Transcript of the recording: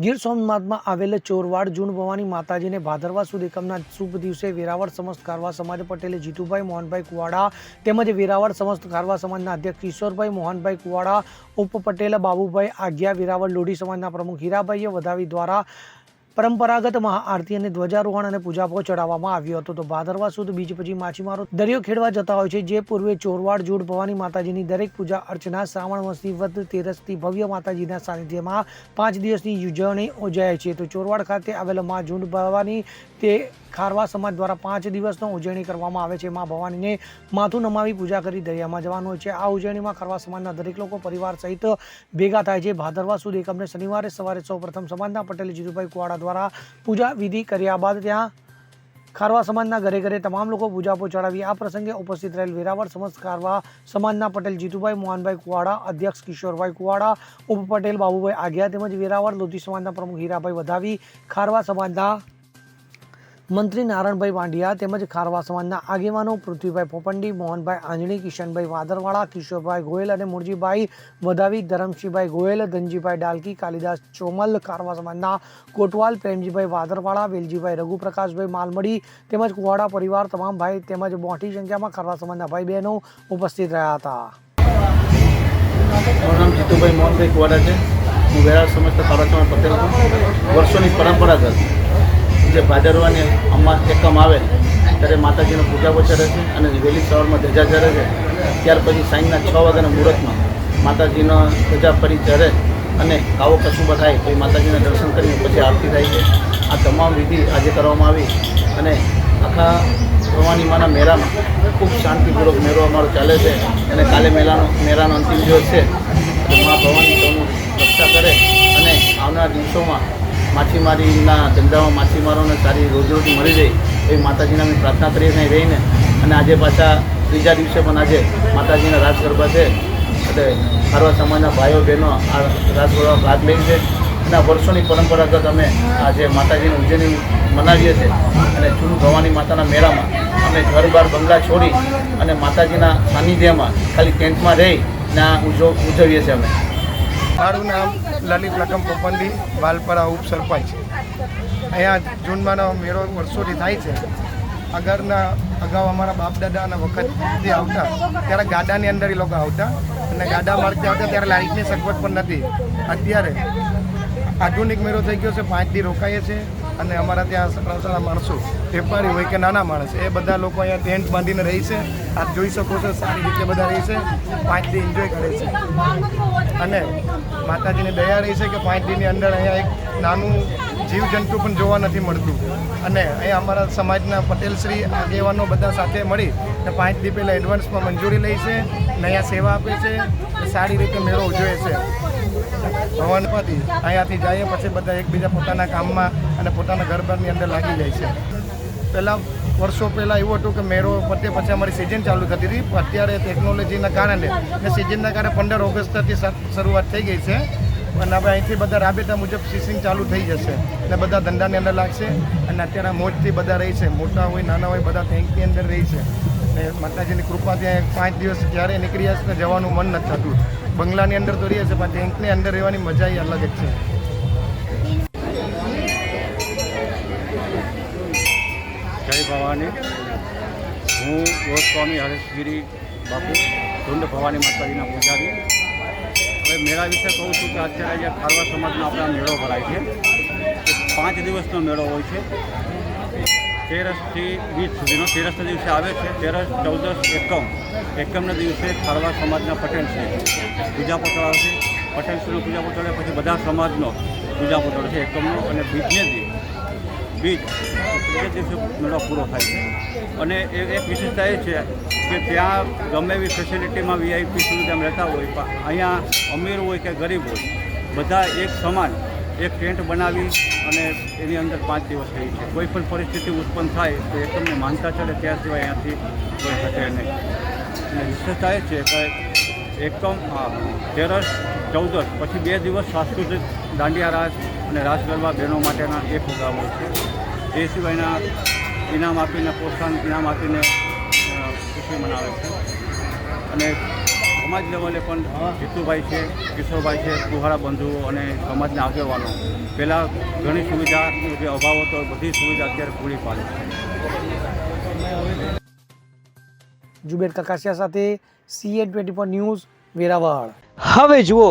ગીર સોમનાથમાં આવેલ ચોરવાડ જૂન ભવાની માતાજીને ભાદરવા સુદ એકમના શુભ દિવસે વેરાવળ સમસ્ત કારવા સમાજ પટેલે જીતુભાઈ, મોહનભાઈ કુવાડા તેમજ વેરાવળ સમસ્ત કારવા સમાજના અધ્યક્ષ કિશોરભાઈ મોહનભાઈ કુવાડા ઉપ પટેલ બાબુભાઈ આજ્ઞા વેરાવળ લોઢી સમાજના પ્રમુખ હીરાભાઈએ વધાવી દ્વારા પરંપરાગત મહાઆરતી અને ધ્વજારોહણ અને પૂજાપો ચડાવવામાં આવ્યો હતો. તો ભાદરવા સુદ, બીજ પછી માછીમારો દરિયો ખેડવા જતા હોય છે, જે પૂર્વે ચોરવાડ, જૂડ, ભવાની માતાજીની દરેક પૂજા અર્ચના, શ્રાવણ, વસ્તી વધ તેરસથી ભવ્ય માતાજીના સાનિધ્યમાં પાંચ દિવસની ઉજવણી યોજાય છે. તો ચોરવાડ ખાતે આવેલો મા ઝુંડ ભવાની તે ખારવા સમાજ દ્વારા પાંચ દિવસનો ઉજવણી કરવામાં આવે છે. મા ભવાનીને માથું નમાવી પૂજા કરી દરિયામાં જવાનું હોય છે. આ ઉજવણીમાં ખારવા સમાજના દરેક લોકો, પરિવાર સહિત ભેગા થાય છે. ભાદરવા સુદ એકમને શનિવારે સવારે સૌ પ્રથમ સમાજના પટેલ જીતુભાઈ કુવાડા દ્વારા પૂજા વિધિ કર્યા બાદ ત્યાં ખારવા સમાજના ઘરે ઘરે તમામ લોકો પૂજાપો ચડાવી આ પ્રસંગે ઉપસ્થિત રહેલ વેરાવળ સમસ્ત ખારવા સમાજના પટેલ જીતુભાઈ, મોહનભાઈ કુવાડા, અધ્યક્ષ કિશોરભાઈ કુવાડા, ઉપ પટેલ બાબુભાઈ આગિયા તેમજ વેરાવળ લોધી સમાજના પ્રમુખ હીરાભાઈ વધાવી ખારવા સમાજના મંત્રી નારાયણભાઈ વાંડિયા તેમજ ખારવા સમાજના આગેવાનો પૃથ્વીભાઈ પોપંડી, મોહનભાઈ આંજણી કિશનભાઈ વાદરવાળા, કિશોરભાઈ ગોયલ અને મુરજીભાઈ વધાવી, ધરમસિંહભાઈ ગોયલ, ધનજીભાઈ ડાલકી, કાલિદાસ ચોમલ, ખારવા સમાજના કોટવાલ, પ્રેમજીભાઈ વાદરવાળા, વેલજીભાઈ રઘુપ્રકાશભાઈ માલમડી તેમજ કુવાડા પરિવાર તમામ ભાઈ તેમજ મોટી સંખ્યામાં ખારવા સમાજના ભાઈ બહેનો ઉપસ્થિત રહ્યા હતા. વર્ષોની પરંપરાગત જે ભાદરવાની અમા એકમ આવે, ત્યારે માતાજીનો પૂજા ચડે છે અને વહેલી સવારમાં ધજા ચડે છે. ત્યાર પછી સાંજના છ વાગ્યાના મુહૂર્તમાં માતાજીનો ધજા ફરી ચડે અને કાવો કસુબા થાય, તો માતાજીના દર્શન કરીને પછી આરતી થાય છે. આ તમામ વિધિ આજે કરવામાં આવી અને આખા ભવાની માના મેળામાં ખૂબ શાંતિપૂર્વક મેળો અમારો ચાલે છે અને કાલે મેળાનો મેળાનો અંતિમ દિવસ છે. મા ભવાની સૌનું રક્ષા કરે અને આવનાર દિવસોમાં માછીમારીના ધંધામાં માછીમારોને સારી રોજીરોટી મળી રહે એવી માતાજીને અમે પ્રાર્થના કરીએ છીએ રહીને. અને આજે પાછા ત્રીજા દિવસે પણ આજે માતાજીના રાસ ગરબા છે. એટલે સારવાર સમાજના ભાઈઓ, બહેનો આ રાસ ગરબા ભાગ લે છે. અને વર્ષોની પરંપરાગત અમે આજે માતાજીની ઉજવણી મનાવીએ છીએ. અને જૂન ભવાની માતાના મેળામાં અમે ઘર બાર બંગલા છોડી અને માતાજીના સાનિધ્યમાં ખાલી ટેન્ટમાં રહી ને ઉજવીએ છીએ અમે. મારું નામ લલિત લખમ પોપંડી, વાલપરા ઉપસરપંચ અહીંયા જૂનમાંનો મેળો વર્ષોથી થાય છે. અગરના અગાઉ અમારા બાપ દાદાના વખતથી આવતા, ત્યારે ગાડાની અંદર એ લોકો આવતા અને ગાડા મારતા આવતા ત્યારે લાઇટની સગવડ પણ નથી. અત્યારે આધુનિક મેળો થઈ ગયો છે, પાંચ દી રોકાઈએ છીએ અને અમારા ત્યાં સારા સારા માણસો, વેપારી હોય કે નાના માણસ, એ બધા લોકો અહીંયા ટેન્ટ બાંધીને રહી છે. આપ જોઈ શકો છો, સારી રીતે બધા રહી છે, પાંચ દી એન્જોય કરે છે. અને માતાજીની દયા રહી છે કે પાંચ દિનની અંદર અહીંયા એક નાનું જીવજંતુ પણ જોવા નથી મળતું. અને અહીંયા અમારા સમાજના પટેલશ્રી આગેવાનો બધા સાથે મળી ને પાંચ દી પહેલાં એડવાન્સમાં મંજૂરી લે છે ને અહીંયા સેવા આપે છે સારી રીતે મેળો ઉજવે છે. ભવનપતિ અહીંયાથી જઈએ, પછી બધા એકબીજા પોતાના કામમાં અને પોતાના ઘરબારની અંદર લાગી જાય છે. પહેલાં વર્ષો પહેલાં એવું હતું કે મેળો પતે પછી અમારી સિઝન ચાલુ થતી હતી. અત્યારે ટેકનોલોજીના કારણે અને સિઝનના કારણે પંદર ઓગસ્ટથી શરૂઆત થઈ ગઈ છે. અને હવે અહીંથી બધા રાબેતા મુજબ ફિશિંગ ચાલુ થઈ જશે. અને બધા ધંધાની અંદર લાગશે. અને અત્યારે મોજથી બધા રહી છે. મોટા હોય, નાના હોય, બધા ટેન્કની અંદર રહી છે. અને માતાજીની ત્યાં પાંચ દિવસ ક્યારે નીકળી જશે ને જવાનું મન નથી થતું. બંગલાની અંદર તો રહીએ છે, પણ ટેન્કની અંદર રહેવાની મજા એ અલગ જ છે. ભવાની. હું ગોસ્વામી હરેશગીરી બાપુ, ધુંડ ભવાની માતાજીના પૂજારી. હવે મેળા વિશે કહું છું કે અત્યારે જે ખારવા સમાજનો આપણા મેળો ભરાય છે પાંચ દિવસનો મેળો હોય છે. તેરસથી વીસ સુધીનો, તેરસના દિવસે આવે છે, તેરસ, ચૌદસ, એકમ. એકમના દિવસે ખારવા સમાજના પટેલ છે. પૂજા પકડાવશે પટેલશ્રીનો પૂજા પટોળે પછી બધા સમાજનો પૂજા છે, એકમનો. અને બીજને દી બીજ એ દિવસે મેળો પૂરો થાય છે. અને એ એક વિશેષતા એ છે કે ત્યાં ગમે એવી ફેસિલિટીમાં વીઆઈપી ત્યાં રહેતા હોય, પણ અહીંયા અમીર હોય કે ગરીબ હોય, બધા એક સમાન એક ટેન્ટ બનાવી અને એની અંદર પાંચ દિવસ રહી છે. કોઈ પણ પરિસ્થિતિ ઉત્પન્ન થાય તો એકદમને માનતા ચડે ત્યાં સિવાય અહીંયાથી કોઈ શકે નહીં. અને વિશેષતા એ છે કે એકમ તેરસ ચૌદસ, પછી બે દિવસ સાંસ્કૃતિક દાંડિયા રાસ અને રાસ ગરબા બહેનો માટેના એ પ્રોગ્રામ હોય છે. એ સિવાયના ઇનામ આપીને પ્રોત્સાહન ઇનામ આપીને ખુશી મનાવે છે. અને સમાજ લેવલે પણ જીતુભાઈ છે કિશોરભાઈ છે કુહારા બંધુઓ અને સમાજના આગેવાનો. પહેલાં ઘણી સુવિધા જે અભાવ હતો બધી સુવિધા અત્યારે પૂરી પાડે છે. જુબેર કકાસિયા સાથે CN twenty four news Veraval. હવે જુઓ